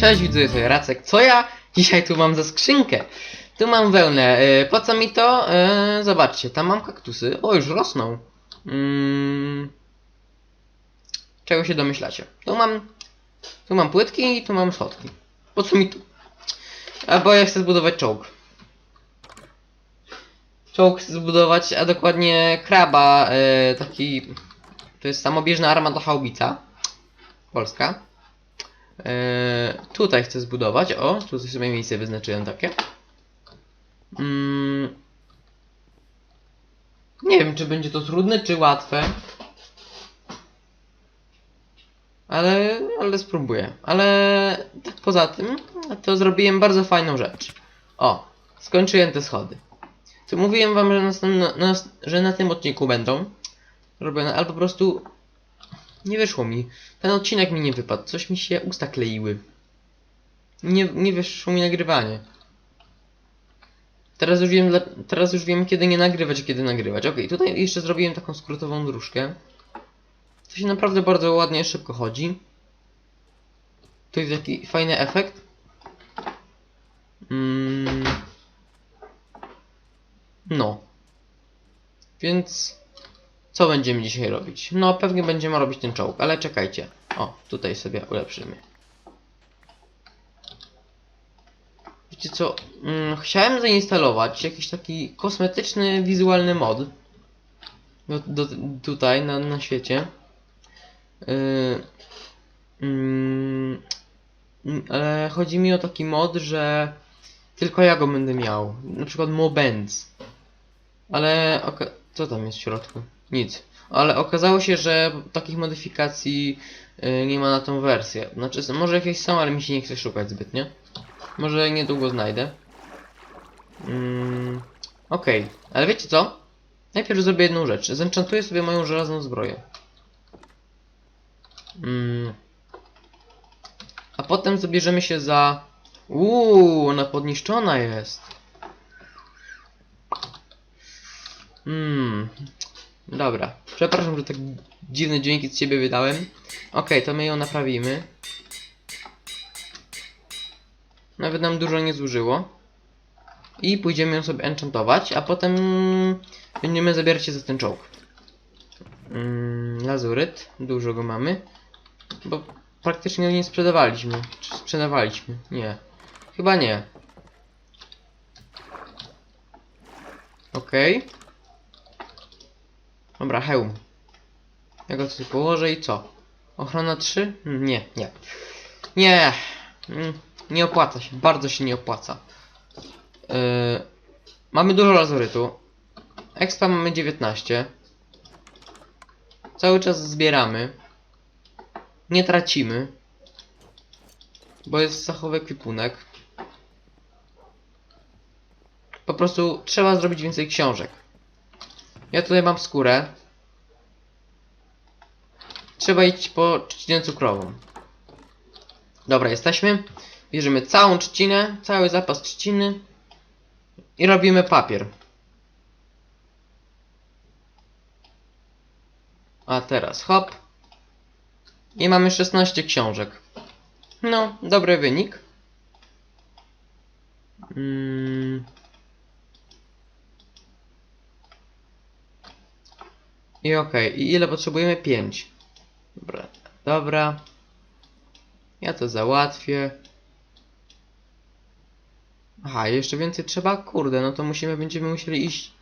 Cześć, widzę sobie Racek. Co ja dzisiaj tu mam za skrzynkę? Tu mam wełnę. E, po co mi to? E, zobaczcie, tam mam kaktusy. O, już rosną. Mm. Czego się domyślacie? Tu mam... Tu mam płytki i tu mam schodki. Po co mi tu? A bo ja chcę zbudować czołg. Czołg chcę zbudować, a dokładnie kraba, e, taki... To jest samobieżna armata haubica. Polska. E, tutaj chcę zbudować. O, tutaj sobie miejsce wyznaczyłem takie. Mm. Nie wiem, czy będzie to trudne, czy łatwe. Ale, ale spróbuję. Ale tak poza tym, to zrobiłem bardzo fajną rzecz. O, skończyłem te schody. Co mówiłem wam, że, następno, na, że na tym odcinku będą robione, ale po prostu nie wyszło mi. Ten odcinek mi nie wypadł. Coś mi się usta kleiły. Nie, nie wyszło mi nagrywanie. Teraz już wiem, teraz już wiem kiedy nie nagrywać, kiedy nagrywać. Ok, tutaj jeszcze zrobiłem taką skrótową dróżkę. To się naprawdę bardzo ładnie, szybko chodzi. To jest taki fajny efekt. Mm. No. Więc co będziemy dzisiaj robić? No pewnie będziemy robić ten czołg, ale czekajcie. O, tutaj sobie ulepszymy. Wiecie co? Mm, chciałem zainstalować jakiś taki kosmetyczny, wizualny mod. Do, do, tutaj, na, na świecie. Yy, ale chodzi mi o taki mod, że tylko ja go będę miał. Na przykład Mobends. Ale oka- co tam jest w środku? Nic. Ale okazało się, że takich modyfikacji y, nie ma na tą wersję. Znaczy, może jakieś są, ale mi się nie chce szukać zbytnio. Może niedługo znajdę. Mm, Okej, ale wiecie co? Najpierw zrobię jedną rzecz. Zenchantuję sobie moją żelazną zbroję. Mm. A potem zabierzemy się za... Uuu, ona podniszczona jest. Hmm. Dobra. Przepraszam, że tak dziwne dźwięki z ciebie wydałem. Okej, to my ją naprawimy. Nawet nam dużo nie zużyło. I pójdziemy ją sobie enchantować, a potem będziemy zabierać się za ten czołg. Mm, lazuryt. Dużo go mamy. Bo praktycznie go nie sprzedawaliśmy. Czy sprzedawaliśmy? Nie. Chyba nie. Okej. Dobra, hełm. Ja go tutaj położę i co? Ochrona 3? Mm, Nie, nie. Nie. Mm, Nie opłaca się. Bardzo się nie opłaca. Yy, mamy dużo lazurytu. Expa mamy 19. Cały czas zbieramy. Nie tracimy. Bo jest zachowy ekwipunek. Po prostu trzeba zrobić więcej książek. Ja tutaj mam skórę. Trzeba iść po trzcinę cukrową. Dobra, jesteśmy. Bierzemy całą trzcinę, cały zapas trzciny i robimy papier. A teraz hop. I mamy 16 książek. No, dobry wynik. Mm. I okej, i ile potrzebujemy? 5. Dobra, dobra. Ja to załatwię. Aha, jeszcze więcej trzeba? Kurde, no to musimy, będziemy musieli iść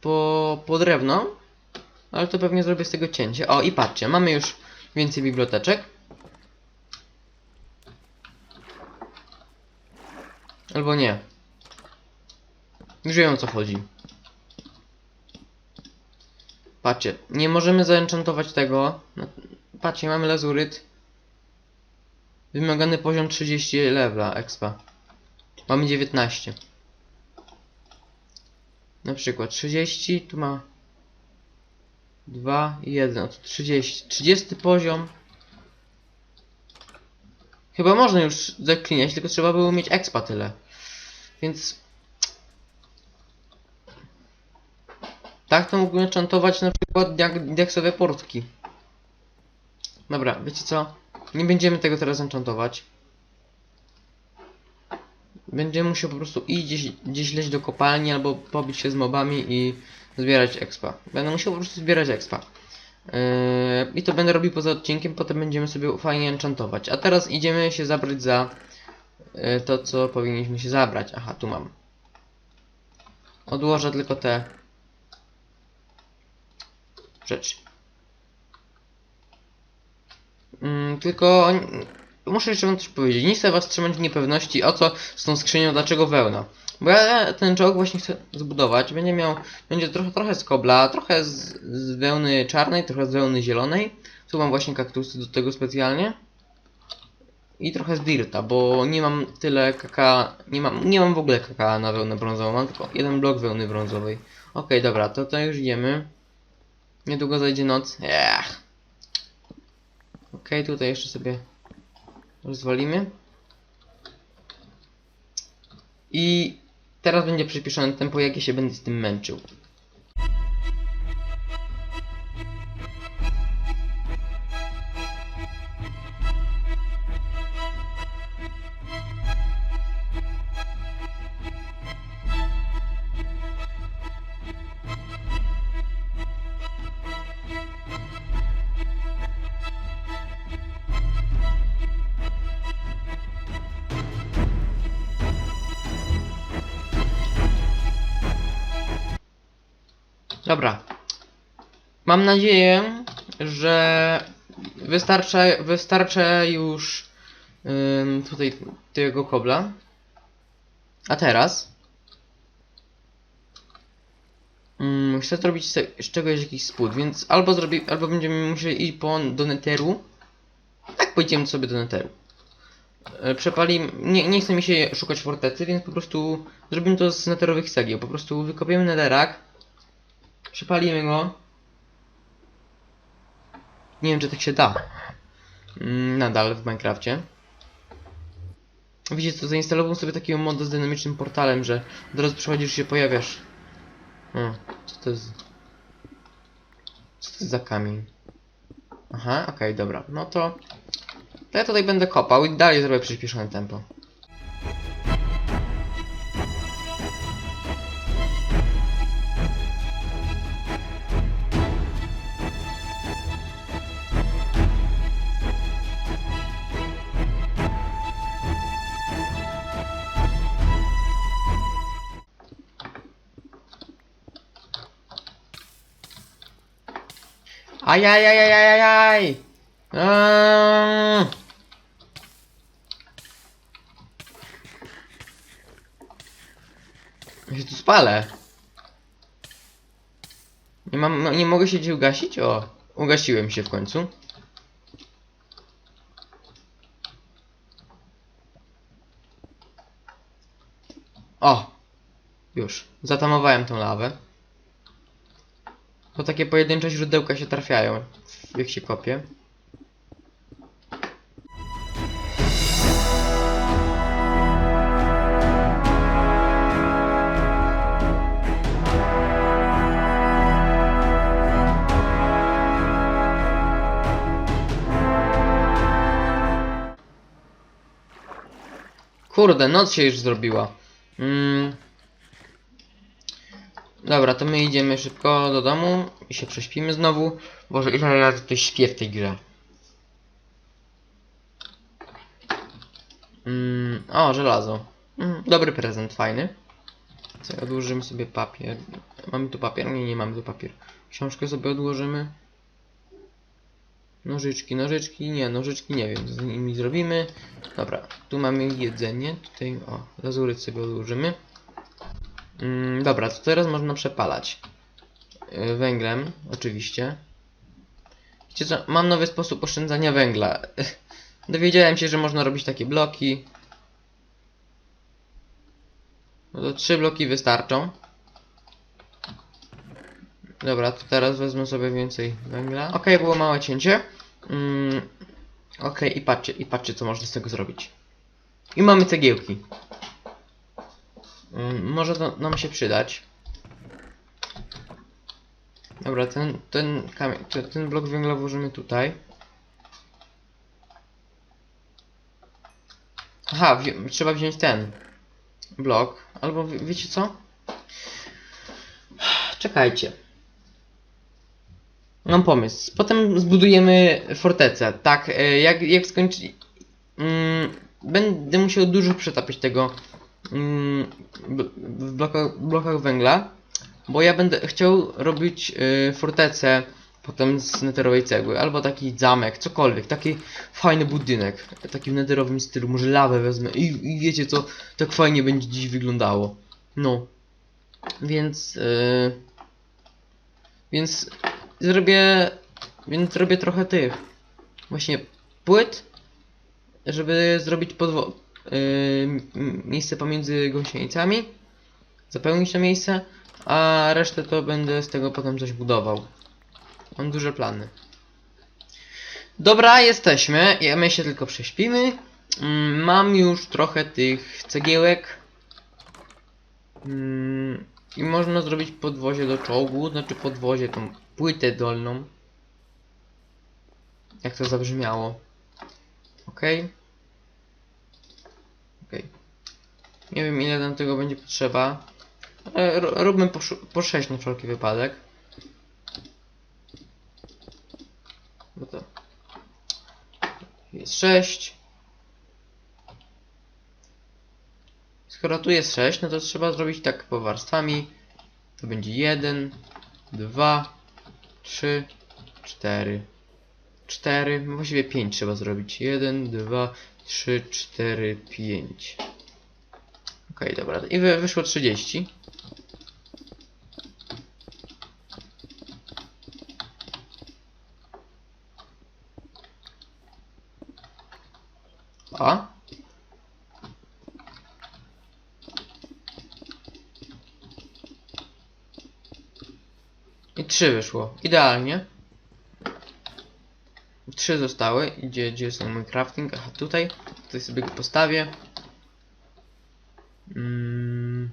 po, po drewno. Ale to pewnie zrobię z tego cięcie. O, i patrzcie, mamy już więcej biblioteczek. Albo nie. Już wiem o co chodzi. Patrzcie, nie możemy zaenchantować tego. No, Patrzcie, mamy lazuryt. Wymagany poziom 30 levela expa. Mamy 19. Na przykład 30, tu ma 2 i 1, no to 30. 30 poziom. Chyba można już zakliniać, tylko trzeba było mieć expa tyle. Więc... Tak to mógłbym enchantować na przykład jak diaksowe portki. Dobra, wiecie co? Nie będziemy tego teraz enchantować. Będziemy musiał po prostu iść gdzieś, gdzieś leć do kopalni albo pobić się z mobami i zbierać expa. Będę musiał po prostu zbierać expa. Yy, I to będę robił poza odcinkiem, potem będziemy sobie fajnie enchantować. A teraz idziemy się zabrać za yy, to, co powinniśmy się zabrać. Aha, tu mam. Odłożę tylko te rzeczy. Mm, tylko muszę jeszcze wam coś powiedzieć. Nie chcę was trzymać w niepewności o co z tą skrzynią, dlaczego wełna. Bo ja ten czołg właśnie chcę zbudować. Będzie miał, będzie trochę, trochę z kobla, trochę z, z wełny czarnej, trochę z wełny zielonej. Tu mam właśnie kaktusy do tego specjalnie. I trochę z dirta, bo nie mam tyle kaka, nie mam, nie mam w ogóle kaka na wełnę brązową, mam tylko jeden blok wełny brązowej. Okej, dobra, to, to już idziemy. Niedługo zajdzie noc. Ech. Okej, tutaj jeszcze sobie rozwalimy. I teraz będzie przyspieszone tempo, jak ja się będę z tym męczył. Dobra. Mam nadzieję, że wystarcza, wystarcza już tutaj tego kobla. A teraz chcę zrobić z, czegoś jakiś spód, więc albo zrobi, albo będziemy musieli iść po, do neteru. Tak pójdziemy sobie do neteru. E, Przepalim. Nie, nie chce mi się szukać fortecy, więc po prostu zrobimy to z neterowych cegieł. Po prostu wykopiemy nederak. Przypalimy go. Nie wiem, czy tak się da. Mm, Nadal w Minecrafcie. Widzicie, to zainstalowałem sobie takiego moda z dynamicznym portalem, że od razu przychodzisz się pojawiasz. O, co to jest? Co to jest za kamień? Aha, okej, dobra. No to... To ja tutaj będę kopał i dalej zrobię przyspieszone tempo. Ajajajajajajaj! Eee. Ja się tu spalę. Nie mam, no, nie mogę się gdzie ugasić? O, ugasiłem się w końcu. O! Już. Zatamowałem tą lawę. Bo takie pojedyncze źródełka się trafiają, jak się kopie. Kurde, noc się już zrobiła. Mm. Dobra, to my idziemy szybko do domu i się prześpimy znowu. Boże, ile razy ktoś śpię w tej grze. Mm, o, żelazo. Mm, dobry prezent, fajny. Odłożymy sobie papier. Mamy tu papier? Nie, nie mamy tu papier. Książkę sobie odłożymy. Nożyczki, nożyczki, nie, nożyczki nie wiem, z nimi zrobimy. Dobra, tu mamy jedzenie, tutaj, o, lazuryt sobie odłożymy. Mm, dobra, to teraz można przepalać. Yy, węglem, oczywiście. Wiecie co, mam nowy sposób oszczędzania węgla. Dowiedziałem się, że można robić takie bloki. No to trzy bloki wystarczą. Dobra, to teraz wezmę sobie więcej węgla. Ok, było małe cięcie. Mm, ok, i patrzcie, i patrzcie co można z tego zrobić. I mamy cegiełki. Mm, może to nam się przydać. Dobra, ten, ten ten, blok węgla włożymy tutaj. Aha, wzi trzeba wziąć ten. blok. Albo wie- wiecie co? Czekajcie. Mam pomysł. Potem zbudujemy fortecę. Tak, e, jak, jak skończy... Mm, będę musiał dużo przetapiać tego w blokach, blokach węgla, bo ja będę chciał robić y, fortecę potem z neterowej cegły, albo taki zamek, cokolwiek, taki fajny budynek, taki w netherowym stylu, może lawę wezmę i, i wiecie co, tak fajnie będzie dziś wyglądało. No, więc, y, więc zrobię, więc zrobię trochę tych, właśnie płyt, żeby zrobić podwo- miejsce pomiędzy gąsienicami, zapełnić to miejsce, a resztę to będę z tego potem coś budował. Mam duże plany. Dobra, jesteśmy. Ja my się tylko prześpimy. Mm, Mam już trochę tych cegiełek. Mm, I można zrobić podwozie do czołgu, znaczy podwozie, tą płytę dolną. Jak to zabrzmiało. Okej. Okej. Nie wiem ile nam tego będzie potrzeba. Ale róbmy po, po 6 na wszelki wypadek. Bo to jest 6. Skoro tu jest 6, no to trzeba zrobić tak po warstwami. To będzie 1, 2, 3, 4. 4, no właściwie 5 trzeba zrobić. 1, 2, 3, 4, 5. Okej, dobra. I wy, wyszło 30. A? I 3 wyszło. Idealnie. Trzy zostały. Gdzie, gdzie jest mój crafting? Aha, tutaj. Tutaj sobie go postawię. Mm.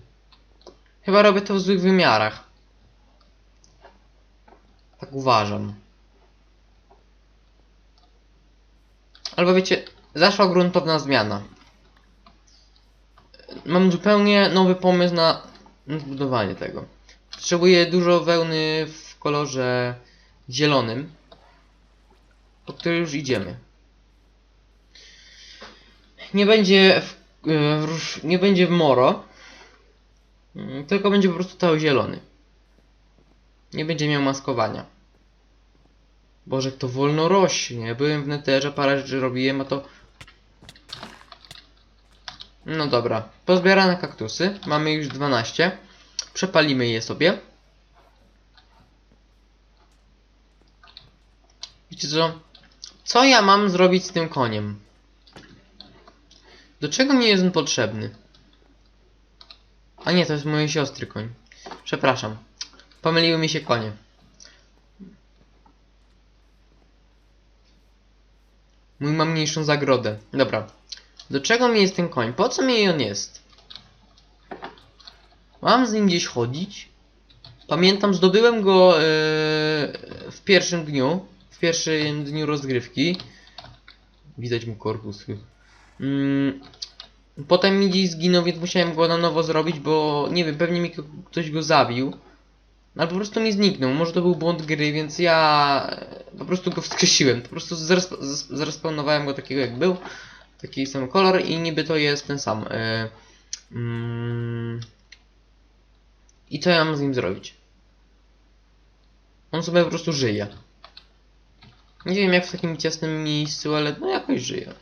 Chyba robię to w złych wymiarach. Tak uważam. Albo wiecie, zaszła gruntowna zmiana. Mam zupełnie nowy pomysł na zbudowanie tego. Potrzebuję dużo wełny w kolorze zielonym, po który już idziemy. Nie będzie w, róż- nie będzie w moro, mm, tylko będzie po prostu cały zielony. Nie będzie miał maskowania. Boże, to wolno rośnie. Byłem w neterze, parę rzeczy robiłem, a to... No dobra. Pozbierane kaktusy. Mamy już 12. Przepalimy je sobie. Wiecie co? Co ja mam zrobić z tym koniem? Do czego mi jest on potrzebny? A nie, to jest mojej siostry koń. Przepraszam. Pomyliły mi się konie. Mój ma mniejszą zagrodę. Dobra. Do czego mi jest ten koń? Po co mi on jest? Mam z nim gdzieś chodzić? Pamiętam, zdobyłem go yy, w pierwszym dniu. W pierwszym dniu rozgrywki. Widać mu korpus. Mm, potem mi gdzieś zginął, więc musiałem go na nowo zrobić, bo nie wiem, pewnie mi ktoś go zabił. Albo po prostu mi zniknął. Może to był błąd gry, więc ja e, po prostu go wskrzesiłem. Po prostu zresp- zres- zrespawnowałem go takiego jak był. Taki sam kolor i niby to jest ten sam. E, mm, I co ja mam z nim zrobić? On sobie po prostu żyje. Nie wiem jak w takim ciasnym miejscu, ale no jakoś żyje.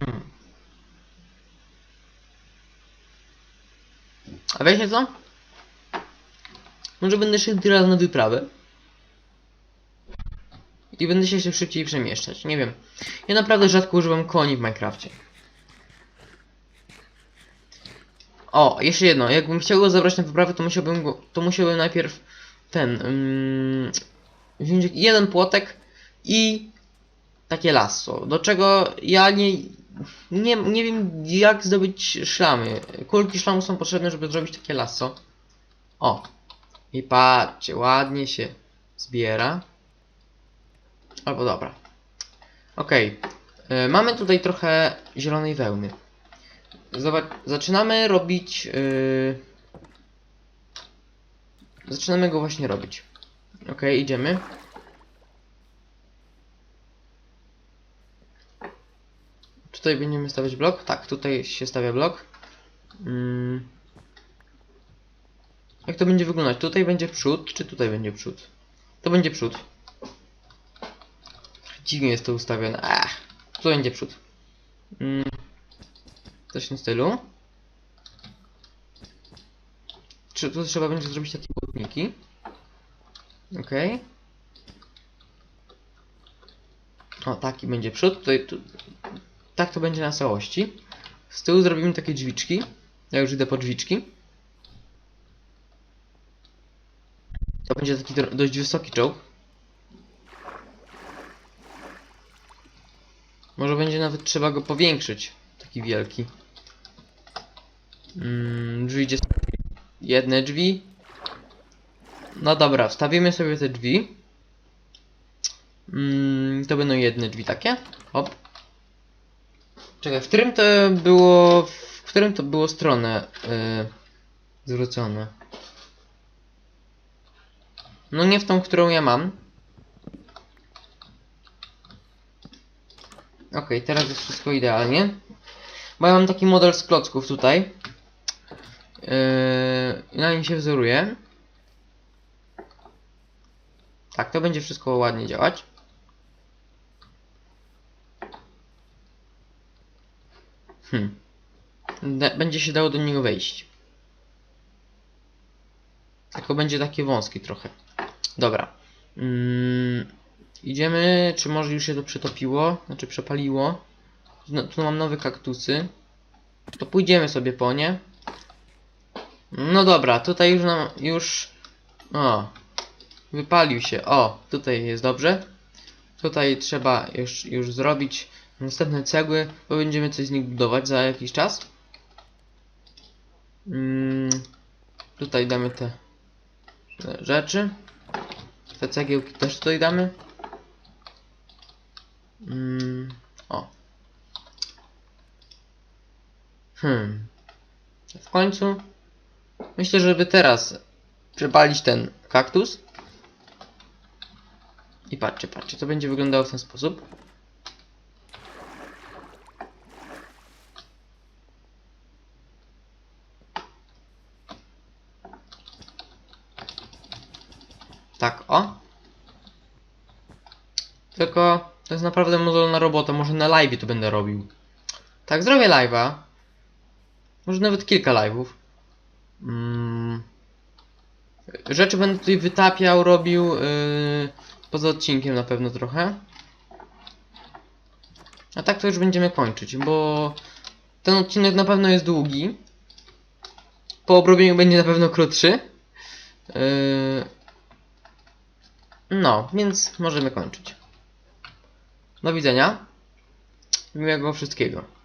Hmm. A wiecie co? Może będę szedł teraz na wyprawę. I będę się jeszcze szybciej przemieszczać. Nie wiem. Ja naprawdę rzadko używam koni w Minecrafcie. O, jeszcze jedno. Jakbym chciał go zabrać na wyprawę, to musiałbym go. To musiałbym najpierw ten. Mm, wziąć jeden płotek i takie lasso. Do czego ja nie. Nie, nie wiem jak zdobyć szlamy. Kulki szlamu są potrzebne, żeby zrobić takie lasso. O. I patrzcie, ładnie się zbiera. Albo dobra. Okej. E, Mamy tutaj trochę zielonej wełny. Zobacz, zaczynamy robić. Yy... Zaczynamy go właśnie robić. Okej, idziemy. Tutaj będziemy stawiać blok? Tak, tutaj się stawia blok. Mm. Jak to będzie wyglądać? Tutaj będzie przód, czy tutaj będzie przód? To będzie przód. Dziwnie jest to ustawione. Ach, tu będzie przód. Mm. Coś w tym stylu. Czy tu trzeba będzie zrobić takie błotniki? Okej. O, taki będzie przód. Tutaj, tu, tak to będzie na całości. Z tyłu zrobimy takie drzwiczki. Ja już idę po drzwiczki. To będzie taki dość wysoki czołg. Może będzie nawet trzeba go powiększyć. Taki wielki. Mm, drzwi gdzie są jedne drzwi. No dobra, wstawimy sobie te drzwi. Mm, to będą jedne drzwi takie. Hop. Czekaj, w którym to było. W którym to było stronę yy, zwrócone? No nie w tą, którą ja mam. Okej, teraz jest wszystko idealnie. Bo ja mam taki model z klocków tutaj. Yy, na nim się wzoruje. Tak, to będzie wszystko ładnie działać. Hmm. Będzie się dało do niego wejść. Tylko będzie takie wąskie trochę. Dobra. Mm, idziemy, czy może już się to przetopiło? Znaczy przepaliło. No, tu mam nowe kaktusy. To pójdziemy sobie po nie. No dobra, tutaj już nam, już... O, wypalił się. O, tutaj jest dobrze. Tutaj trzeba już, już zrobić następne cegły, bo będziemy coś z nich budować za jakiś czas. Mm, tutaj damy te rzeczy. Te cegiełki też tutaj damy. Mm, o. Hmm. W końcu myślę, żeby teraz przepalić ten kaktus. I patrzcie, patrzcie, to będzie wyglądało w ten sposób. Tak, o. Tylko to jest naprawdę mozolna robota, może na live to będę robił. Tak, zrobię live'a. Może nawet kilka live'ów. Mm. Rzeczy będę tutaj wytapiał, robił yy, poza odcinkiem na pewno trochę. A tak to już będziemy kończyć, bo ten odcinek na pewno jest długi. Po obrobieniu będzie na pewno krótszy. Yy, no, więc możemy kończyć. Do widzenia. Miłego wszystkiego.